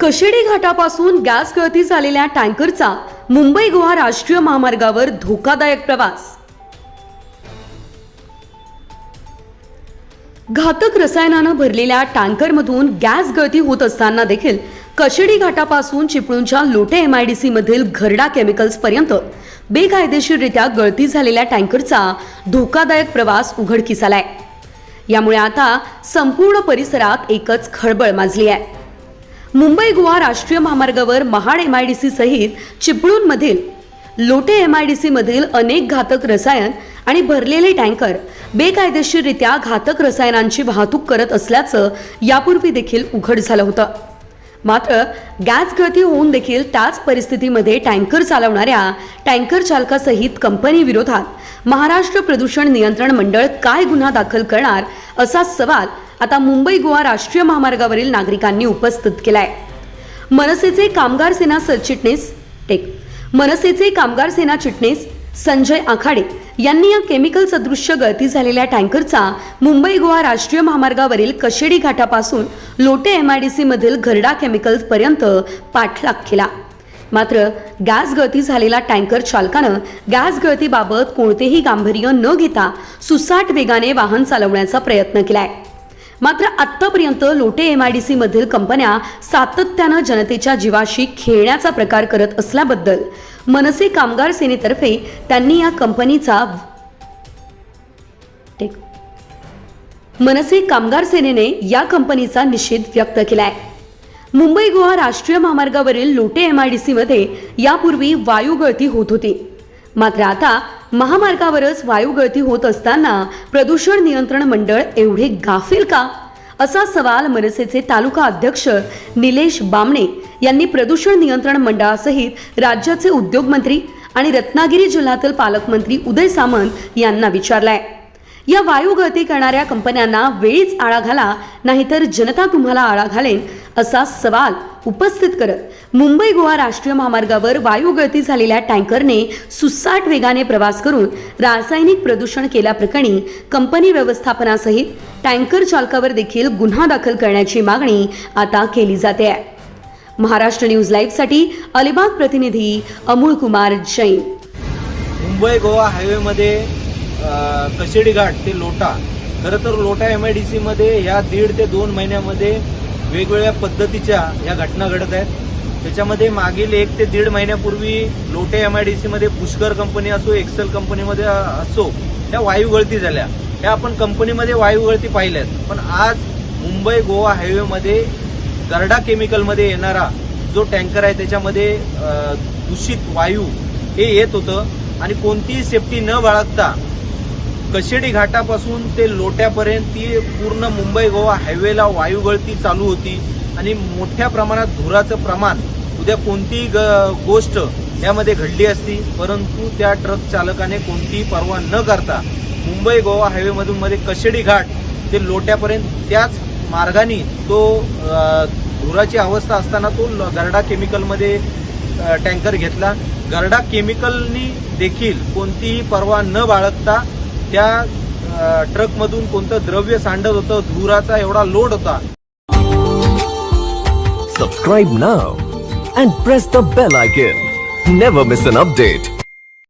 Kashedi घाटापासून gas गळती झालेल्या टँकरचा मुंबई गोवा राष्ट्रीय महामार्गावर धोकादायक प्रवास. घातक रसायनानं भरलेल्या टँकरमधून गॅस गळती होत असताना देखील कशेडी घाटापासून चिपळूणच्या लोटे एम मधील घरडा केमिकल्स घरडा केमिकल्सपर्यंत बेकायदेशीररित्या गळती झालेल्या टँकरचा धोकादायक प्रवास उघडकीस आलाय. यामुळे आता संपूर्ण परिसरात एकच खळबळ माजली आहे. मुंबई गोवा राष्ट्रीय महामार्गावर Mahad M I D C सहित चिपळूणमधील Lote M I D C मधील अनेक घातक रसायन आणि भरलेले टँकर बेकायदेशीररित्या घातक रसायनांची वाहतूक करत असल्याचं यापूर्वी देखील उघड झालं होतं. मात्र गॅस गळती होऊन देखील त्याच परिस्थितीमध्ये टँकर चालवणाऱ्या टँकर चालकासहित कंपनी विरोधात महाराष्ट्र प्रदूषण नियंत्रण मंडळ काय गुन्हा दाखल करणार असा सवाल आता मुंबई गोवा राष्ट्रीय महामार्गावरील नागरिकांनी उपस्थित केलाय. मनसेचे कामगार सेना सरचिटणीस टेक. मनसेचे कामगार सेना चिटणीस संजय आखाडे. यांनी या केमिकल सदृश्य गळती झालेल्या टँकरचा मुंबई गोवा राष्ट्रीय महामार्गावरील कशेडी घाटापासून लोटे एम आय डी मधील घरडा केमिकल्स पर्यंत पाठलाग केला. मात्र गॅस गळती झालेला टँकर चालकानं गॅस गळतीबाबत कोणतेही गांभीर्य न घेता सुसाट वेगाने वाहन चालवण्याचा प्रयत्न केलाय. मात्र आत्तापर्यंत Lote M I D C मधील कंपन्या सातत्यानं जनतेच्या जीवाशी खेळण्याचा प्रकार करत असल्याबद्दल मनसे कामगार सेनेतर्फे त्यांनी या कंपनीचा मनसे कामगार सेनेने या कंपनीचा निषेध व्यक्त केला आहे मुंबई गोवा राष्ट्रीय महामार्गावरील Lote M I D C मध्ये यापूर्वी वायू गळती होत होती. मात्र आता महामार्गावरच वायू गळती होत असताना प्रदूषण नियंत्रण मंडळ एवढे गाफील का? असा सवाल मनसेचे तालुका अध्यक्ष निलेश बामणे यांनी प्रदूषण नियंत्रण मंडळासहित राज्याचे उद्योगमंत्री आणि रत्नागिरी जिल्ह्यातील पालकमंत्री उदय सामंत यांना विचारलाय. या वायू गळती करणाऱ्या कंपन्यांना वेळीच आळा घाला नाहीतर जनता तुम्हाला आळा घालेन असा सवाल उपस्थित करत मुंबई गोवा राष्ट्रीय महामार्गावर वायू गळती झालेल्या टँकरने सुसाट वेगाने प्रवास करून रासायनिक प्रदूषण केल्याप्रकरणी कंपनी व्यवस्थापनासहित टँकर चालकावर देखील गुन्हा दाखल करण्याची मागणी आता केली जाते. आहे महाराष्ट्र न्यूज लाईव्हसाठी अलिबाग प्रतिनिधी अमोल कुमार जैन. मुंबई गोवा हायवेमध्ये कशेडी घाट ते लोटा. खरं तर लोटा एम आय डी सीमध्ये ह्या दीड ते दोन महिन्यामध्ये वेगवेगळ्या पद्धतीच्या ह्या घटना घडत आहेत. त्याच्यामध्ये मागील एक ते दीड महिन्यापूर्वी लोटे एम आय डी सीमध्ये पुष्कर कंपनी असो एक्सेल कंपनीमध्ये असो त्या वायू गळती झाल्या. त्या आपण कंपनीमध्ये वायू गळती पाहिल्यात. पण आज मुंबई गोवा हायवेमध्ये गर्डा केमिकलमध्ये येणारा जो टँकर आहे त्याच्यामध्ये दूषित वायू हे येत होतं. आणि कोणतीही सेफ्टी न बाळगता कशेडी घाटापासून ते लोट्यापर्यंत ती पूर्ण मुंबई गोवा हायवेला वायू गळती चालू होती. आणि मोठ्या प्रमाणात धुराचं प्रमाण उद्या कोणतीही ग- गोष्ट यामध्ये घडली असती परंतु त्या ट्रक चालकाने कोणतीही पर्वा न करता मुंबई गोवा हायवेमधून मध्ये कशेडी घाट ते लोट्यापर्यंत त्याच मार्गाने तो धुराची अवस्था असताना तो गरडा केमिकलमध्ये टँकर घेतला. गरडा केमिकलनी देखील कोणतीही पर्वा न बाळगता त्या ट्रक मधून कोणतं द्रव्य सांडत होतं धुराचा एवढा लोड होता. सबस्क्राईब ना and press the bell icon never miss an update